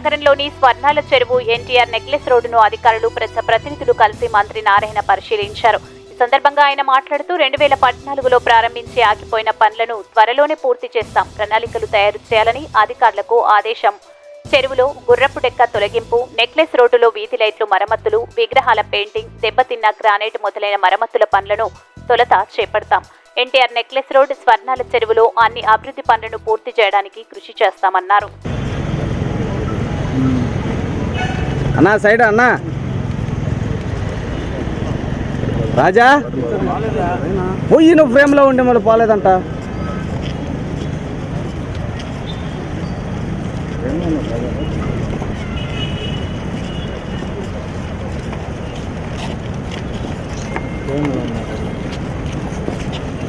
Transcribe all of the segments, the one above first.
నగరంలోని స్వర్ణాల చెరువు ఎన్టీఆర్ నెక్లెస్ రోడ్డును అధికారులు ప్రజా ప్రతినిధులు కలిసి మంత్రి నారాయణ పరిశీలించారు. ఈ సందర్భంగా ఆయన మాట్లాడుతూ రెండు వేల పద్నాలుగులో ప్రారంభించి ఆగిపోయిన పనులను త్వరలోనే పూర్తి చేస్తాం. ప్రణాళికలు తయారు చేయాలని అధికారులకు ఆదేశం. చెరువులో గుర్రపు డెక్క తొలగింపు నెక్లెస్ రోడ్డులో వీధి లైట్లు మరమ్మతులు విగ్రహాల పెయింటింగ్ దెబ్బతిన్న గ్రానైట్ మొదలైన మరమ్మతుల పనులను తొలత చేపడతాం. ఎన్టీఆర్ నెక్లెస్ రోడ్ స్వర్ణాల చెరువులో అన్ని అభివృద్ధి పనులను పూర్తి చేయడానికి కృషి చేస్తామన్నారు. అన్నా సైడ్ అన్నా. రాజా? పోయి నువ్వు ఫ్రేమ్లో ఉండి మళ్ళీ పోలేదంట.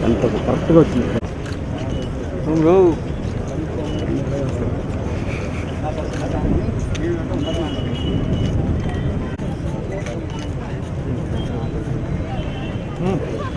ఎంత కరెక్ట్గా వచ్చింది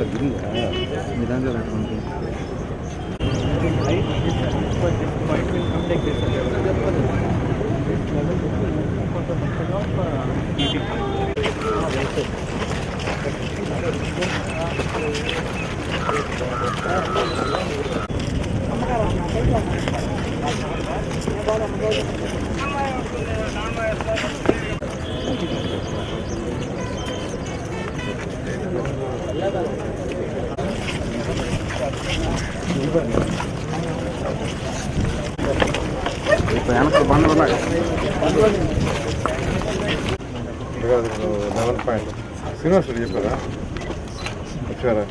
아, 이런 거야. 근데 한잔 할 건데. 엄마가 와서 వెనక బండ్లు ఉన్నాయి లెవెన్ పాయింట్ శ్రీనివాస్ రెడ్డి చెప్పారా వచ్చారా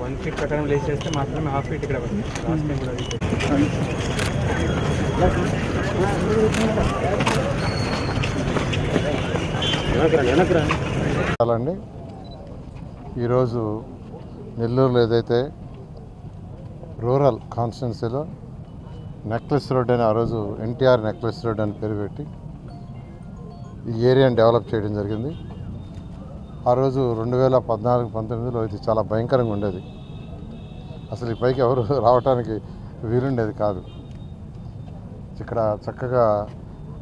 వన్ ఫీట్ ప్రకారం లేచి చేస్తే మాత్రమే హాఫ్ ఫీట్ ఇక్కడ పడుతుంది లాస్ట్ టైం కూడా అది ఈరోజు నెల్లూరులో ఏదైతే రూరల్ కాన్స్టిట్యున్సీలో నెక్లెస్ రోడ్ అని ఆ రోజు ఎన్టీఆర్ నెక్లెస్ రోడ్ అని పేరు పెట్టి ఈ ఏరియాని డెవలప్ చేయడం జరిగింది. ఆ రోజు రెండు వేల పద్నాలుగు పంతొమ్మిదిలో ఇది చాలా భయంకరంగా ఉండేది. అసలు ఈ పైకి ఎవరు రావడానికి వీలుండేది కాదు. ఇక్కడ చక్కగా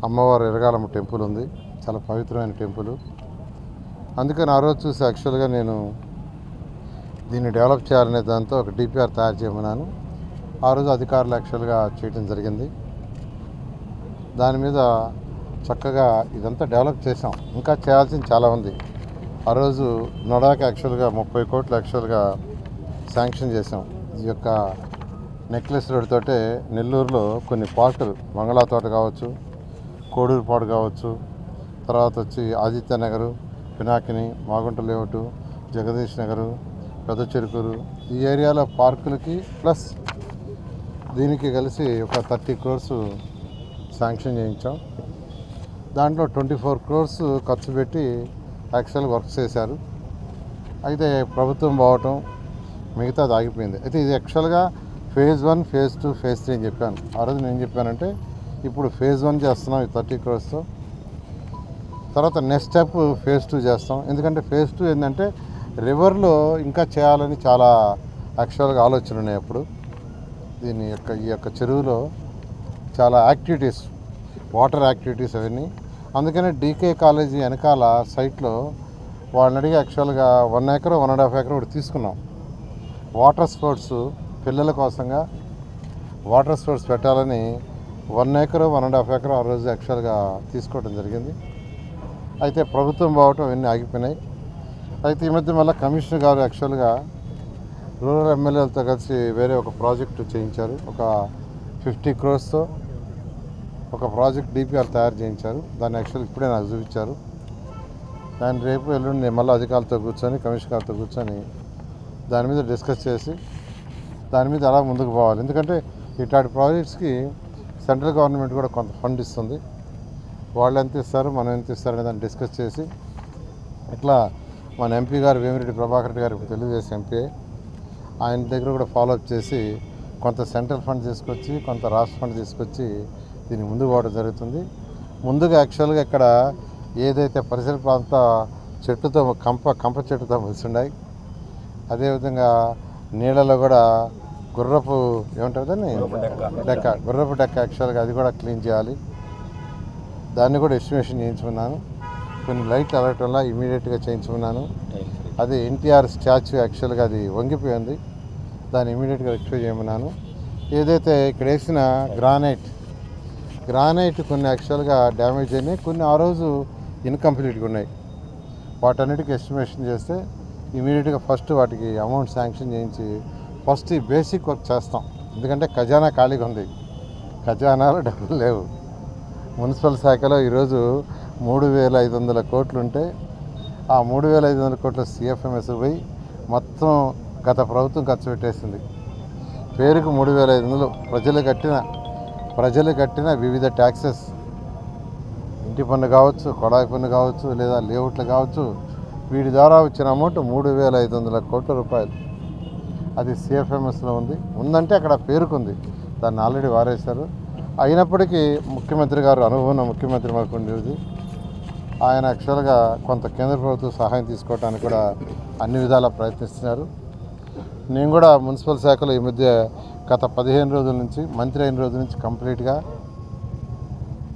అమ్మవారు ఎరగాలమ్మ టెంపుల్ ఉంది. చాలా పవిత్రమైన టెంపుల్. అందుకని ఆ రోజు చూసి యాక్చువల్గా నేను దీన్ని డెవలప్ చేయాలనే దాంతో ఒక డిపిఆర్ తయారు చేయమన్నాను. ఆ రోజు అధికారులు యాక్చువల్గా చేయడం జరిగింది. దాని మీద చక్కగా ఇదంతా డెవలప్ చేసాం ఇంకా చేయాల్సింది చాలా ఉంది. ఆ రోజు నొడాకి యాక్చువల్గా ముప్పై కోట్లు యాక్చువల్గా శాంక్షన్ చేసాం ఈ యొక్క నెక్లెస్ రోడ్ తోటే నెల్లూరులో కొన్ని పార్కులు మంగళా తోట కావచ్చు కోడూరు పాడు కావచ్చు తర్వాత వచ్చి ఆదిత్య నగరు పినాకిని మాగుంట లేఅవుట్ జగదీష్ నగరు పెద్ద చెరుకూరు ఈ ఏరియాలో పార్కులకి ప్లస్ దీనికి కలిసి ఒక థర్టీ క్రోర్స్ శాంక్షన్ చేయించాం. దాంట్లో ట్వంటీ ఫోర్ క్రోర్స్ ఖర్చు పెట్టి యాక్చువల్ వర్క్ చేశారు. అయితే ప్రభుత్వం పోవటం మిగతాది ఆగిపోయింది. అయితే ఇది యాక్చువల్గా phase one phase two phase three అని చెప్పాను. ఆ రోజు నేను చెప్పానంటే ఇప్పుడు ఫేజ్ వన్ చేస్తున్నాం ఈ థర్టీ క్రోర్స్తో. తర్వాత నెక్స్ట్ స్టెప్ ఫేజ్ టూ చేస్తాం. ఎందుకంటే ఫేజ్ టూ ఏంటంటే రివర్లో ఇంకా చేయాలని చాలా యాక్చువల్గా ఆలోచన ఉన్నాయి అప్పుడు. దీని యొక్క ఈ యొక్క చెరువులో చాలా యాక్టివిటీస్ వాటర్ యాక్టివిటీస్ అవన్నీ. అందుకనే డీకే కాలేజీ వెనకాల సైట్లో వాళ్ళని అడిగి యాక్చువల్గా one acre one and half acre ఒకటి తీసుకున్నాం. వాటర్ స్పోర్ట్స్ పిల్లల కోసంగా వాటర్ స్పోర్ట్స్ పెట్టాలని one acre one and half acre ఆ రోజు యాక్చువల్గా తీసుకోవడం జరిగింది. అయితే ప్రభుత్వం బావటం ఇవన్నీ ఆగిపోయినాయి. అయితే ఈ మధ్య మళ్ళీ కమిషనర్ గారు యాక్చువల్గా రూరల్ ఎమ్మెల్యేలతో కలిసి వేరే ఒక ప్రాజెక్టు చేయించారు. ఒక ఫిఫ్టీ క్రోర్స్తో ఒక ప్రాజెక్ట్ డిపిఆర్ తయారు చేయించారు. దాన్ని యాక్చువల్ ఇప్పుడే నాకు చూపించారు. దాన్ని రేపు ఎల్లుండి నేను మళ్ళీ అధికారులతో కూర్చొని కమిషనర్ గారితో కూర్చొని దాని మీద డిస్కస్ చేసి దాని మీద అలా ముందుకు పోవాలి. ఎందుకంటే ఇట్లాంటి ప్రాజెక్ట్స్కి సెంట్రల్ గవర్నమెంట్ కూడా కొంత ఫండ్ ఇస్తుంది. వాళ్ళు ఎంత ఇస్తారు మనం ఎంత ఇస్తారు అనే దాన్ని డిస్కస్ చేసి ఇట్లా మన ఎంపీ గారు వేమిరెడ్డి ప్రభాకర్ రెడ్డి గారు తెలుగుదేశం ఎంపీ ఆయన దగ్గర కూడా ఫాలోఅప్ చేసి కొంత సెంట్రల్ ఫండ్ తీసుకొచ్చి కొంత రాష్ట్ర ఫండ్ తీసుకొచ్చి దీనికి ముందుకు పోవడం జరుగుతుంది. ముందుగా యాక్చువల్గా ఇక్కడ ఏదైతే పరిసర ప్రాంత చెట్టుతో కంప కంప చెట్టుతో ఉన్నాయి అదేవిధంగా నీళ్ళలో కూడా గుర్రపు ఏమంటారు దాన్ని? డెక్క. గుర్రపు డెక్క యాక్చువల్గా అది కూడా క్లీన్ చేయాలి. దాన్ని కూడా ఎస్టిమేషన్ చేయించుకున్నాను. కొన్ని లైట్లు అలగటం వల్ల ఇమీడియట్గా చేయించుకున్నాను. అది ఎన్టీఆర్ స్టాచ్యూ యాక్చువల్గా అది వంగిపోయింది. దాన్ని ఇమీడియట్గా రెక్టిఫై చేయమన్నాను. ఏదైతే ఇక్కడ వేసిన గ్రానైట్ గ్రానైట్ కొన్ని యాక్చువల్గా డ్యామేజ్ అయినాయి. కొన్ని ఆ రోజు ఇన్కంప్లీట్గా ఉన్నాయి. వాటన్నిటికీ ఎస్టిమేషన్ చేస్తే ఇమీడియట్గా ఫస్ట్ వాటికి అమౌంట్ శాంక్షన్ చేయించి ఫస్ట్ ఈ బేసిక్ వర్క్ చేస్తాం. ఎందుకంటే ఖజానా ఖాళీగా ఉంది. ఖజానాలో డబ్బులు లేవు. మున్సిపల్ శాఖలో ఈరోజు మూడు వేల ఐదు వందల కోట్లు ఉంటే ఆ మూడు వేల ఐదు వందల కోట్ల సిఎఫ్ఎంఎస్ పోయి మొత్తం గత ప్రభుత్వం ఖర్చు పెట్టేసింది. పేరుకు మూడు వేల ఐదు వందలు ప్రజలు కట్టిన ప్రజలు కట్టిన వివిధ ట్యాక్సెస్. ఇంటి పన్ను కావచ్చు కొడాయి పన్ను కావచ్చు లేదా లేఅవుట్లు కావచ్చు వీటి ద్వారా వచ్చిన అమౌంట్ మూడు వేల ఐదు వందల కోట్ల రూపాయలు. అది సిఎఫ్ఎంఎస్లో ఉంది. ఉందంటే అక్కడ పేరుకుంది. దాన్ని ఆల్రెడీ వారేశారు. అయినప్పటికీ ముఖ్యమంత్రి గారు అనుభవం ముఖ్యమంత్రి మాకు ఉండేది ఆయన యాక్చువల్గా కొంత కేంద్ర ప్రభుత్వ సహాయం తీసుకోవడానికి కూడా అన్ని విధాలా ప్రయత్నిస్తున్నారు. నేను కూడా మున్సిపల్ శాఖలో ఈ మధ్య గత పదిహేను రోజుల నుంచి మంత్రి అయిన రోజుల నుంచి కంప్లీట్గా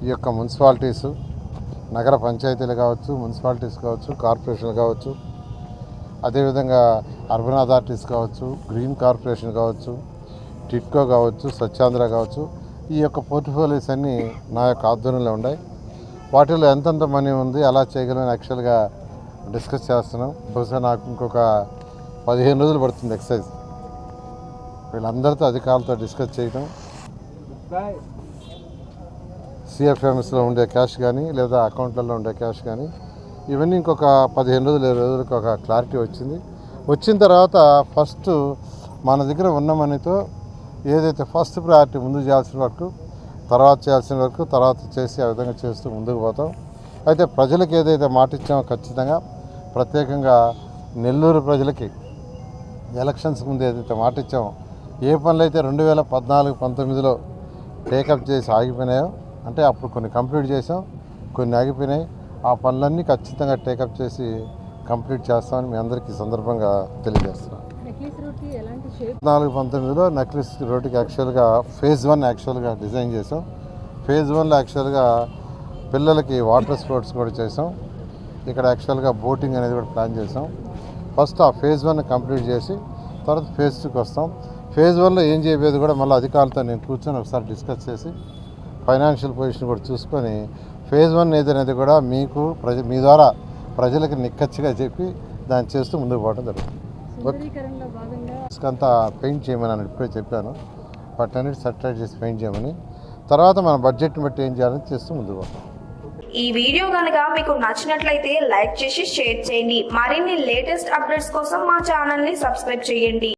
ఈ యొక్క మున్సిపాలిటీస్ నగర పంచాయతీలు కావచ్చు మున్సిపాలిటీస్ కావచ్చు కార్పొరేషన్లు కావచ్చు అదేవిధంగా అర్బన్ అథారిటీస్ కావచ్చు గ్రీన్ కార్పొరేషన్ కావచ్చు టిట్కో కావచ్చు స్వచ్ఛాంధ్ర కావచ్చు ఈ యొక్క పోర్ట్ఫోలియోస్ అన్నీ నా యొక్క ఆధ్వర్యంలో ఉన్నాయి. వాటిలో ఎంతెంత మనీ ఉంది అలా చేయగలని యాక్చువల్గా డిస్కస్ చేస్తున్నాం. బహుశా నాకు ఇంకొక పదిహేను రోజులు పడుతుంది ఎక్సర్సైజ్ వీళ్ళందరితో అధికారులతో డిస్కస్ చేయడం సిఎఫ్ఎంఎస్లో ఉండే క్యాష్ కానీ లేదా అకౌంట్లలో ఉండే క్యాష్ కానీ ఇవన్నీ ఇంకొక పదిహేను రోజులు ఇరవై రోజులకు ఒక క్లారిటీ వచ్చింది. వచ్చిన తర్వాత ఫస్ట్ మన దగ్గర ఉన్న మనీతో ఏదైతే ఫస్ట్ ప్రయారిటీ ముందు చేయాల్సిన వరకు తర్వాత చేయాల్సిన వరకు తర్వాత చేసి ఆ విధంగా చేస్తూ ముందుకు పోతాం. అయితే ప్రజలకు ఏదైతే మాట ఇచ్చామో ఖచ్చితంగా ప్రత్యేకంగా నెల్లూరు ప్రజలకి ఎలక్షన్స్ ముందు ఏదైతే మాట ఇచ్చామో ఏ పనులు అయితే రెండు వేల పద్నాలుగు పంతొమ్మిదిలో టేకప్ చేసి ఆగిపోయినాయో అంటే అప్పుడు కొన్ని కంప్లీట్ చేసాం కొన్ని ఆగిపోయినాయి. ఆ పనులన్నీ ఖచ్చితంగా టేకప్ చేసి కంప్లీట్ చేస్తామని మీ అందరికీ సందర్భంగా తెలియజేస్తున్నాం నాలుగు పంతొమ్మిదిలో నక్లిస్ రోడ్డుకి యాక్చువల్గా ఫేజ్ వన్ యాక్చువల్గా డిజైన్ చేసాం. ఫేజ్ వన్లో యాక్చువల్గా పిల్లలకి వాటర్ స్పోర్ట్స్ కూడా చేసాం. ఇక్కడ యాక్చువల్గా బోటింగ్ అనేది కూడా ప్లాన్ చేసాం. ఫస్ట్ ఆ ఫేజ్ వన్ కంప్లీట్ చేసి తర్వాత ఫేజ్ టూకి వస్తాం. ఫేజ్ వన్లో ఏం చేయబోయేది కూడా మళ్ళీ అధికారులతో నేను కూర్చొని ఒకసారి డిస్కస్ చేసి ఫైనాన్షియల్ పొజిషన్ కూడా చూసుకొని ఫేజ్ వన్ ఏదనేది కూడా మీకు ప్రజ మీ ద్వారా ప్రజలకు నిక్కచ్చిగా చెప్పి దాన్ని చేస్తూ ముందుకు పోవడం జరుగుతుంది. అంతా పెయింట్ చేయమని అని ఇప్పుడే చెప్పాను. వాటన్నిటి సర్టిఫైడ్ చేసి పెయింట్ చేయమని. తర్వాత మన బడ్జెట్ని బట్టి ఏం చేయాలని చేస్తూ ముందుకు పోతాం. ఈ వీడియో కనుక మీకు నచ్చినట్లయితే లైక్ చేసి షేర్ చేయండి. మరిన్ని లేటెస్ట్ అప్డేట్స్ కోసం మా ఛానల్ని సబ్స్క్రైబ్ చేయండి.